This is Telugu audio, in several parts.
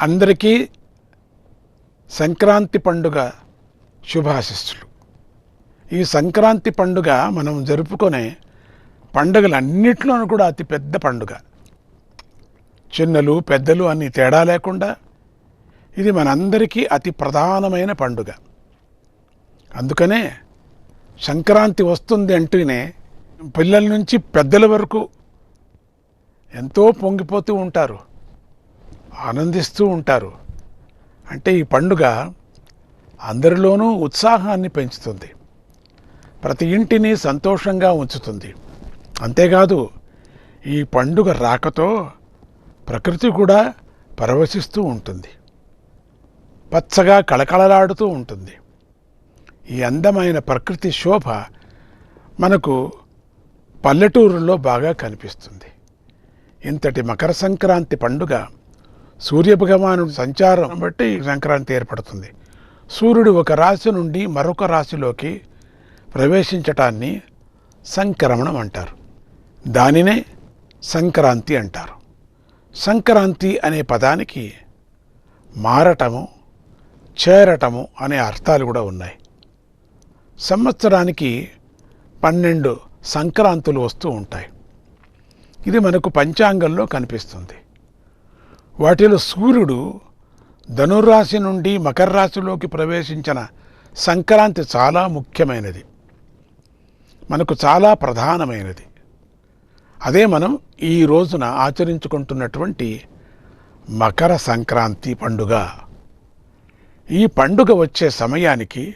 అందరికీ సంక్రాంతి పండుగ శుభాశిస్సులు. ఈ సంక్రాంతి పండుగ మనం జరుపుకునే పండుగలన్నింటిలోనూ కూడా అతి పెద్ద పండుగ. చిన్నలు పెద్దలు అన్ని తేడా లేకుండా ఇది మనందరికీ అతి ప్రధానమైన పండుగ. అందుకనే సంక్రాంతి వస్తుంది అంటూనే పిల్లల నుంచి పెద్దల వరకు ఎంతో పొంగిపోతూ ఉంటారు. ఆనందిస్తూ ఉంటారు. అంటే ఈ పండుగ అందరిలోనూ ఉత్సాహాన్ని పెంచుతుంది. ప్రతి ఇంటిని సంతోషంగా ఉంచుతుంది. అంతేకాదు ఈ పండుగ రాకతో ప్రకృతి కూడా పరవశిస్తూ ఉంటుంది. పచ్చగా కళకళలాడుతూ ఉంటుంది. ఈ అందమైన ప్రకృతి శోభ మనకు పల్లెటూరులో బాగా కనిపిస్తుంది. ఇంతటి మకర సంక్రాంతి పండుగ సూర్యభగవానుడి సంచారం. బట్టి సంక్రాంతి ఏర్పడుతుంది. సూర్యుడు ఒక రాశి నుండి మరొక రాశిలోకి ప్రవేశించటాన్ని సంక్రమణం అంటారు. దానినే సంక్రాంతి అంటారు. సంక్రాంతి అనే పదానికి మారటము చేరటము అనే అర్థాలు కూడా ఉన్నాయి. సంవత్సరానికి పన్నెండు సంక్రాంతులు వస్తూ ఉంటాయి. ఇది మనకు పంచాంగంలో కనిపిస్తుంది. వాటిలో సూర్యుడు ధనుర్రాశి నుండి మకర రాశిలోకి ప్రవేశించిన సంక్రాంతి చాలా ముఖ్యమైనది. మనకు చాలా ప్రధానమైనది. అదే మనం ఈ రోజున ఆచరించుకుంటున్నటువంటి మకర సంక్రాంతి పండుగ. ఈ పండుగ వచ్చే సమయానికి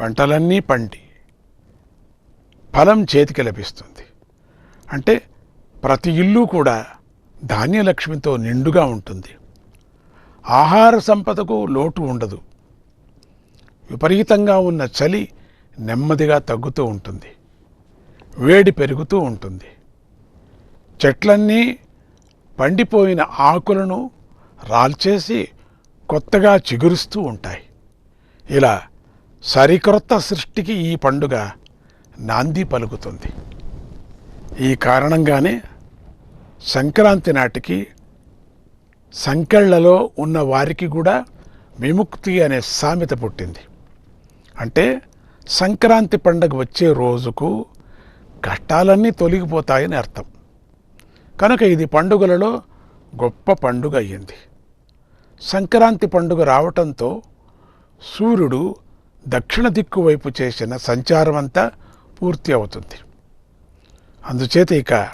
పంటలన్నీ పండి ఫలం చేతికి లభిస్తుంది. అంటే ప్రతి ఇల్లు కూడా ధాన్యలక్ష్మితో నిండుగా ఉంటుంది. ఆహార సంపదకు లోటు ఉండదు. విపరీతంగా ఉన్న చలి నెమ్మదిగా తగ్గుతూ ఉంటుంది. వేడి పెరుగుతూ ఉంటుంది. చెట్లన్నీ పండిపోయిన ఆకులను రాల్చేసి కొత్తగా చిగురుస్తూ ఉంటాయి. ఇలా సరికొత్త సృష్టికి ఈ పండుగ నాంది పలుకుతుంది. ఈ కారణంగానే సంక్రాంతి నాటికి సంకెళ్ళలో ఉన్న వారికి కూడా విముక్తి అనే సామెత పుట్టింది. అంటే సంక్రాంతి పండుగ వచ్చే రోజుకు కష్టాలన్నీ తొలగిపోతాయని అర్థం. కనుక ఇది పండుగలలో గొప్ప పండుగ అయ్యింది. సంక్రాంతి పండుగ రావటంతో సూర్యుడు దక్షిణ దిక్కు వైపు చేసిన సంచారం అంతా పూర్తి అవుతుంది. అందుచేత ఇక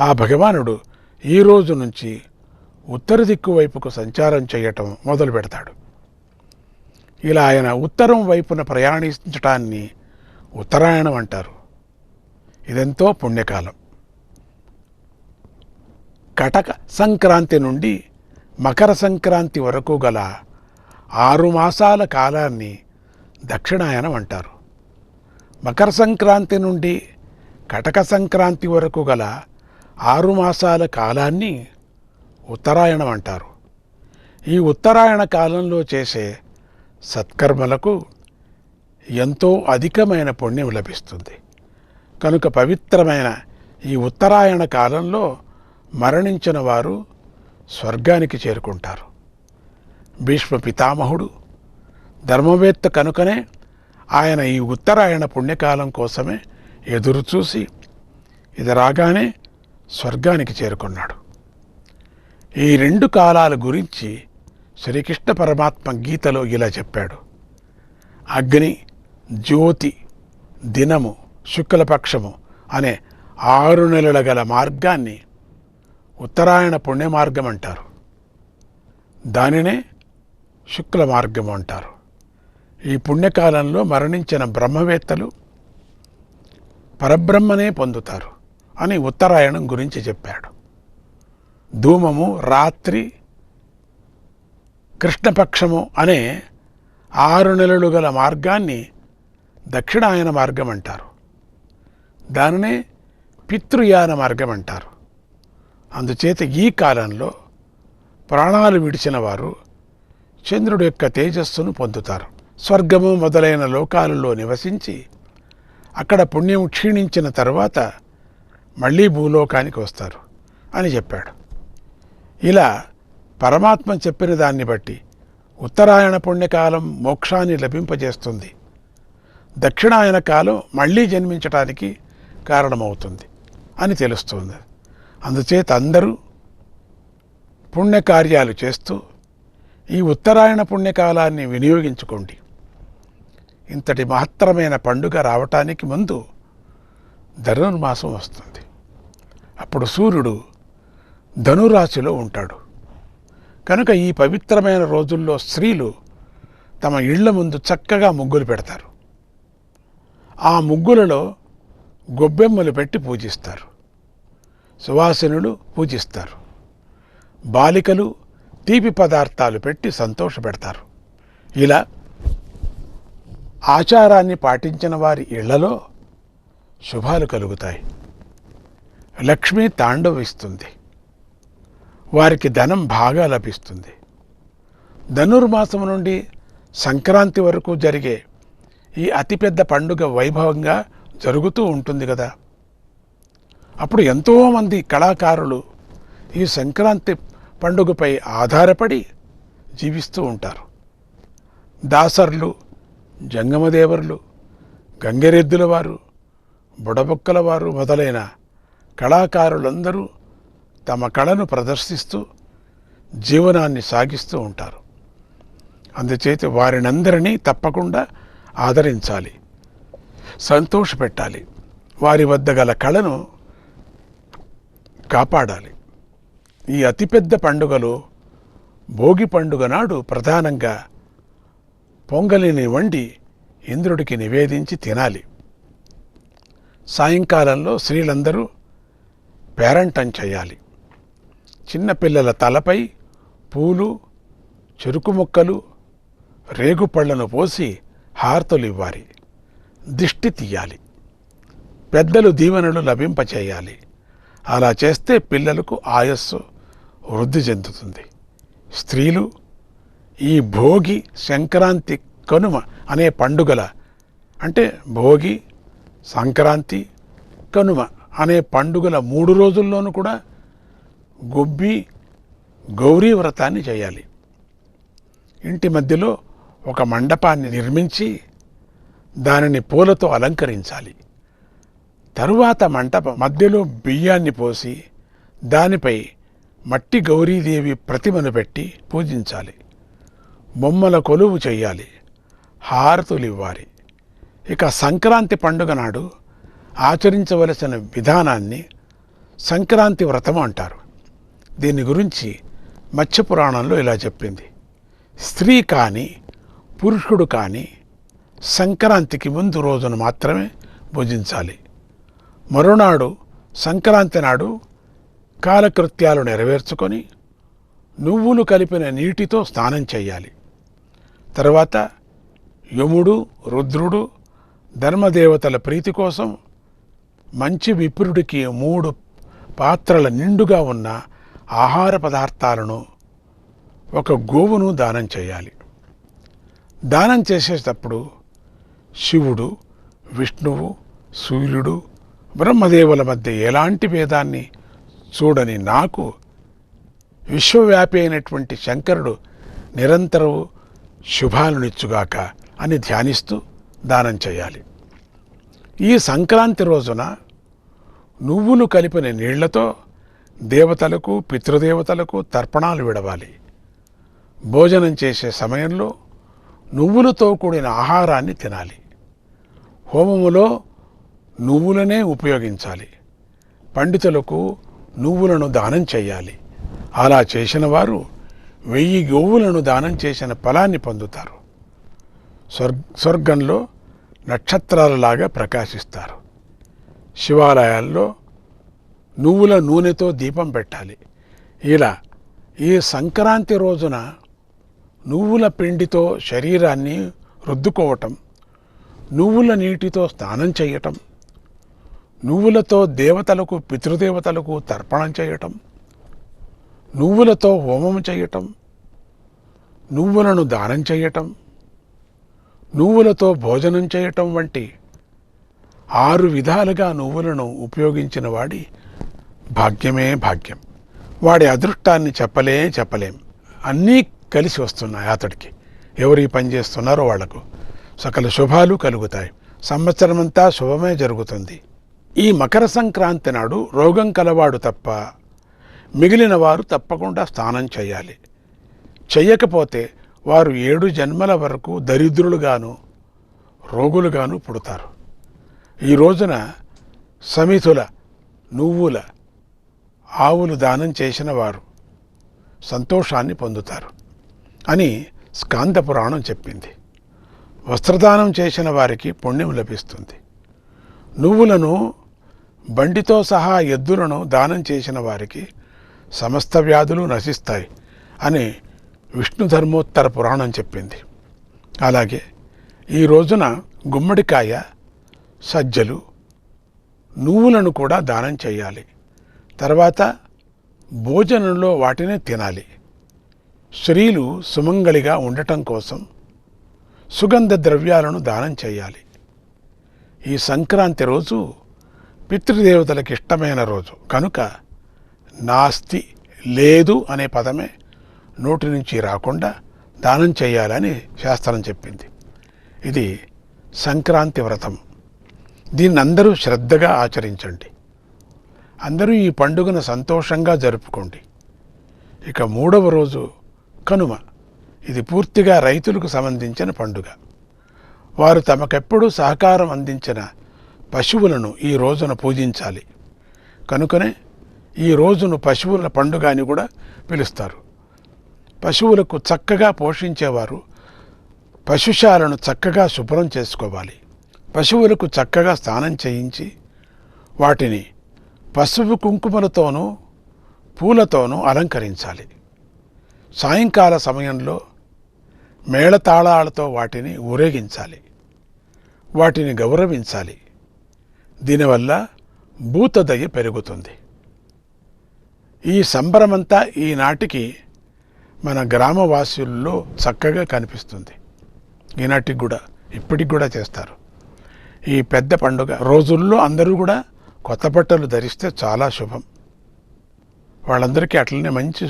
ఆ భగవానుడు ఈ రోజు నుంచి ఉత్తర దిక్కు వైపుకు సంచారం చేయటం మొదలు పెడతాడు. ఇలా ఆయన ఉత్తరం వైపున ప్రయాణించటాన్ని ఉత్తరాయణం అంటారు. ఇదెంతో పుణ్యకాలం. కటక సంక్రాంతి నుండి మకర సంక్రాంతి వరకు గల ఆరు మాసాల కాలాన్ని దక్షిణాయనం అంటారు. మకర సంక్రాంతి నుండి కటక సంక్రాంతి వరకు గల ఆరు మాసాల కాలాన్ని ఉత్తరాయణం అంటారు. ఈ ఉత్తరాయణ కాలంలో చేసే సత్కర్మలకు ఎంతో అధికమైన పుణ్యం లభిస్తుంది. కనుక పవిత్రమైన ఈ ఉత్తరాయణ కాలంలో మరణించిన వారు స్వర్గానికి చేరుకుంటారు. భీష్మ పితామహుడు ధర్మవేత్త కనుకనే ఆయన ఈ ఉత్తరాయణ పుణ్యకాలం కోసమే ఎదురు చూసి ఇది రాగానే స్వర్గానికి చేరుకున్నాడు. ఈ రెండు కాలాల గురించి శ్రీకృష్ణ పరమాత్మ గీతలో ఇలా చెప్పాడు. అగ్ని జ్యోతి దినము శుక్లపక్షము అనే ఆరు నెలల గల మార్గాన్ని ఉత్తరాయణ పుణ్య మార్గం అంటారు. దానినే శుక్ల మార్గం అంటారు. ఈ పుణ్యకాలంలో మరణించిన బ్రహ్మవేత్తలు పరబ్రహ్మనే పొందుతారు. అని ఉత్తరాయణం గురించి చెప్పాడు. ధూమము రాత్రి కృష్ణపక్షము అనే ఆరు నెలలు గల మార్గాన్ని దక్షిణాయన మార్గం అంటారు. దానినే పితృయాన మార్గం అంటారు. అందుచేత ఈ కాలంలో ప్రాణాలు విడిచిన వారు చంద్రుడు యొక్క తేజస్సును పొందుతారు. స్వర్గము మొదలైన లోకాలలో నివసించి అక్కడ పుణ్యం క్షీణించిన తర్వాత మళ్ళీ భూలోకానికి వస్తారు అని చెప్పాడు. ఇలా పరమాత్మ చెప్పిన దాన్ని బట్టి ఉత్తరాయణ పుణ్యకాలం మోక్షాన్ని లభింపజేస్తుంది. దక్షిణాయన కాలం మళ్ళీ జన్మించటానికి కారణమవుతుంది అని తెలుస్తుంది. అందుచేత అందరూ పుణ్యకార్యాలు చేస్తూ ఈ ఉత్తరాయణ పుణ్యకాలాన్ని వినియోగించుకోండి. ఇంతటి మహత్తరమైన పండుగ రావటానికి ముందు ధనుర్మాసం వస్తుంది. అప్పుడు సూర్యుడు ధనురాశిలో ఉంటాడు. కనుక ఈ పవిత్రమైన రోజుల్లో స్త్రీలు తమ ఇళ్ళ ముందు చక్కగా ముగ్గులు పెడతారు. ఆ ముగ్గులలో గొబ్బెమ్మలు పెట్టి పూజిస్తారు. సువాసినులు పూజిస్తారు. బాలికలు తీపి పదార్థాలు పెట్టి సంతోషపెడతారు. ఇలా ఆచారాన్ని పాటించిన వారి ఇళ్ళలో శుభాలు కలుగుతాయి. లక్ష్మి తాండవిస్తుంది వారికి ధనం బాగా లభిస్తుంది. ధనుర్మాసం నుండి సంక్రాంతి వరకు జరిగే ఈ అతిపెద్ద పండుగ వైభవంగా జరుగుతూ ఉంటుంది కదా. అప్పుడు ఎంతోమంది కళాకారులు ఈ సంక్రాంతి పండుగపై ఆధారపడి జీవిస్తూ ఉంటారు. దాసర్లు జంగమదేవర్లు గంగరెద్దుల వారు బుడబొక్కల వారు మొదలైన కళాకారులందరూ తమ కళను ప్రదర్శిస్తూ జీవనాన్ని సాగిస్తూ ఉంటారు. అందుచేత వారినందరినీ తప్పకుండా ఆదరించాలి. సంతోషపెట్టాలి. వారి వద్ద గల కళను కాపాడాలి. ఈ అతిపెద్ద పండుగలో భోగి పండుగ నాడు ప్రధానంగా పొంగలిని వండి ఇంద్రుడికి నివేదించి తినాలి. సాయంకాలంలో స్త్రీలందరూ పేరంటం చేయాలి. చిన్నపిల్లల తలపై పూలు చెరుకు ముక్కలు రేగుపళ్ళను పోసి హారతులు ఇవ్వాలి. దిష్టి తీయాలి. పెద్దలు దీవెనలు లభింపచేయాలి. అలా చేస్తే పిల్లలకు ఆయస్సు వృద్ధి చెందుతుంది. స్త్రీలు ఈ భోగి సంక్రాంతి కనుమ అనే పండుగల అంటే భోగి సంక్రాంతి కనుమ అనే పండుగల మూడు రోజుల్లోనూ కూడా గొబ్బి గౌరీ వ్రతాన్ని చేయాలి. ఇంటి మధ్యలో ఒక మండపాన్ని నిర్మించి దానిని పూలతో అలంకరించాలి. తరువాత మంటపం మధ్యలో బియ్యాన్ని పోసి దానిపై మట్టి గౌరీదేవి ప్రతిమను పెట్టి పూజించాలి. బొమ్మల కొలువు చేయాలి. హారతులు ఇవ్వాలి. ఇక సంక్రాంతి పండుగ నాడు ఆచరించవలసిన విధానాన్ని సంక్రాంతి వ్రతం అంటారు. దీని గురించి మత్స్యపురాణంలో ఇలా చెప్పింది. స్త్రీ కానీ పురుషుడు కానీ సంక్రాంతికి ముందు రోజున మాత్రమే భుజించాలి. మరునాడు సంక్రాంతి నాడు కాలకృత్యాలు నెరవేర్చుకొని నువ్వులు కలిపిన నీటితో స్నానం చేయాలి. తర్వాత యముడు రుద్రుడు ధర్మదేవతల ప్రీతి కోసం మంచి విప్రుడికి మూడు పాత్రల నిండుగా ఉన్న ఆహార పదార్థాలను ఒక గోవును దానం చేయాలి. దానం చేసేటప్పుడు శివుడు విష్ణువు సూర్యుడు బ్రహ్మదేవుల మధ్య ఎలాంటి భేదాన్ని చూడని నాకు విశ్వవ్యాపి అయినటువంటి శంకరుడు నిరంతరం శుభాలనిచ్చుగాక అని ధ్యానిస్తూ దానం చేయాలి. ఈ సంక్రాంతి రోజున నువ్వులు కలిపిన నీళ్ళతో దేవతలకు పితృదేవతలకు తర్పణాలు విడవాలి. భోజనం చేసే సమయంలో నువ్వులతో కూడిన ఆహారాన్ని తినాలి. హోమములో నువ్వులనే ఉపయోగించాలి. పండితులకు నువ్వులను దానం చేయాలి. అలా చేసిన వారు వెయ్యి గోవులను దానం చేసిన ఫలాన్ని పొందుతారు. స్వర్గ స్వర్గంలో నక్షత్రాలలాగా ప్రకాశిస్తారు. శివాలయాల్లో నువ్వుల నూనెతో దీపం పెట్టాలి. ఇలా ఈ సంక్రాంతి రోజున నువ్వుల పిండితో శరీరాన్ని రుద్దుకోవటం నువ్వుల నీటితో స్నానం చేయటం నువ్వులతో దేవతలకు పితృదేవతలకు తర్పణం చేయటం నువ్వులతో హోమం చేయటం నువ్వులను దానం చేయటం నువ్వులతో భోజనం చేయటం వంటి ఆరు విధాలుగా నువ్వులను ఉపయోగించిన వాడి భాగ్యమే భాగ్యం. వాడి అదృష్టాన్ని చెప్పలే చెప్పలేం. అన్నీ కలిసి వస్తున్నాయి అతడికి. ఎవరు ఈ పని చేస్తున్నారో వాళ్ళకు. సకల శుభాలు కలుగుతాయి. సంవత్సరమంతా శుభమే జరుగుతుంది. ఈ మకర సంక్రాంతి నాడు రోగం కలవాడు తప్ప మిగిలిన వారు తప్పకుండా స్నానం చేయాలి. చెయ్యకపోతే వారు ఏడు జన్మల వరకు దరిద్రులుగాను రోగులుగాను పుడతారు. ఈ రోజున సమితుల నువ్వుల ఆవులు దానం చేసిన వారు సంతోషాన్ని పొందుతారు అని స్కాంద పురాణం చెప్పింది. వస్త్రదానం చేసిన వారికి పుణ్యం లభిస్తుంది. నువ్వులను బండితో సహా ఎద్దులను దానం చేసిన వారికి సమస్త వ్యాధులు నశిస్తాయి అని విష్ణు ధర్మోత్తర పురాణం చెప్పింది. అలాగే ఈ రోజున గుమ్మడికాయ సజ్జలు నువ్వులను కూడా దానం చేయాలి. తర్వాత భోజనంలో వాటిని తినాలి. స్త్రీలు సుమంగళిగా ఉండటం కోసం సుగంధ ద్రవ్యాలను దానం చేయాలి. ఈ సంక్రాంతి రోజు పితృదేవతలకు ఇష్టమైన రోజు. కనుక నాస్తి లేదు అనే పదమే నోటి నుంచి రాకుండా దానం చేయాలని శాస్త్రం చెప్పింది. ఇది సంక్రాంతి వ్రతం. దీన్ని అందరూ శ్రద్ధగా ఆచరించండి. అందరూ ఈ పండుగను సంతోషంగా జరుపుకోండి. ఇక మూడవ రోజు కనుమ. ఇది పూర్తిగా రైతులకు సంబంధించిన పండుగ. వారు తమకెప్పుడు సహకారం అందించిన పశువులను ఈ రోజున పూజించాలి. కనుకనే ఈ రోజును పశువుల పండుగ అని కూడా పిలుస్తారు. పశువులకు చక్కగా పోషించేవారు పశుశాలను చక్కగా శుభ్రం చేసుకోవాలి. పశువులకు చక్కగా స్నానం చేయించి వాటిని పసుపు కుంకుమలతోనూ పూలతోనూ అలంకరించాలి. సాయంకాల సమయంలో మేళతాళాలతో వాటిని ఊరేగించాలి. వాటిని గౌరవించాలి. దీనివల్ల భూతదయ పెరుగుతుంది. ఈ సంబరమంతా ఈనాటికి మన గ్రామవాసుల్లో చక్కగా కనిపిస్తుంది. ఈనాటికి కూడా ఇప్పటికి కూడా చేస్తారు. ఈ పెద్ద పండుగ రోజుల్లో అందరూ కూడా కొత్త బట్టలు ధరిస్తే చాలా శుభం. వాళ్ళందరికీ అట్లనే మంచి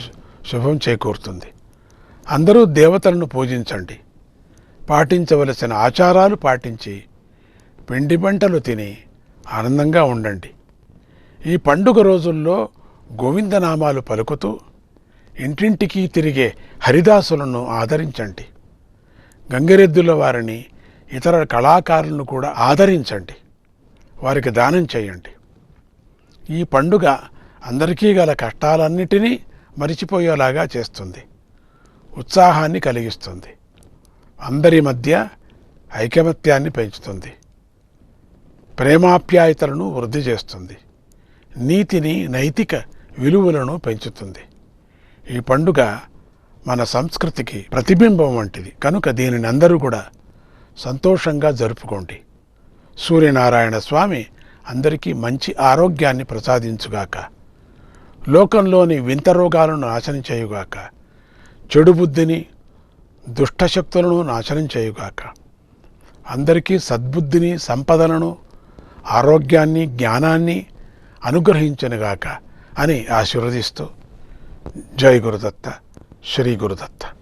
శుభం చేకూరుతుంది. అందరూ దేవతలను పూజించండి. పాటించవలసిన ఆచారాలు పాటించి పిండి పంటలు తిని ఆనందంగా ఉండండి. ఈ పండుగ రోజుల్లో గోవిందనామాలు పలుకుతూ ఇంటింటికి తిరిగే హరిదాసులను ఆదరించండి. గంగిరెద్దుల వారిని ఇతర కళాకారులను కూడా ఆదరించండి. వారికి దానం చేయండి. ఈ పండుగ అందరికీ గల కష్టాలన్నిటినీ మరిచిపోయేలాగా చేస్తుంది. ఉత్సాహాన్ని కలిగిస్తుంది. అందరి మధ్య ఐకమత్యాన్ని పెంచుతుంది. ప్రేమాప్యాయతలను వృద్ధి చేస్తుంది. నీతిని నైతిక విలువలను పెంచుతుంది. ఈ పండుగ మన సంస్కృతికి ప్రతిబింబం వంటిది. కనుక దీనిని అందరూ కూడా సంతోషంగా జరుపుకోండి. సూర్యనారాయణ స్వామి అందరికీ మంచి ఆరోగ్యాన్ని ప్రసాదించుగాక. లోకంలోని వింత రోగాలను నాశనం చేయుగాక. చెడు బుద్ధిని దుష్టశక్తులను నాశనం చేయుగాక. అందరికీ సద్బుద్ధిని సంపదలను ఆరోగ్యాన్ని జ్ఞానాన్ని అనుగ్రహించనుగాక అని ఆశీర్వదిస్తూ ジャイゴルだったシェリーゴルだった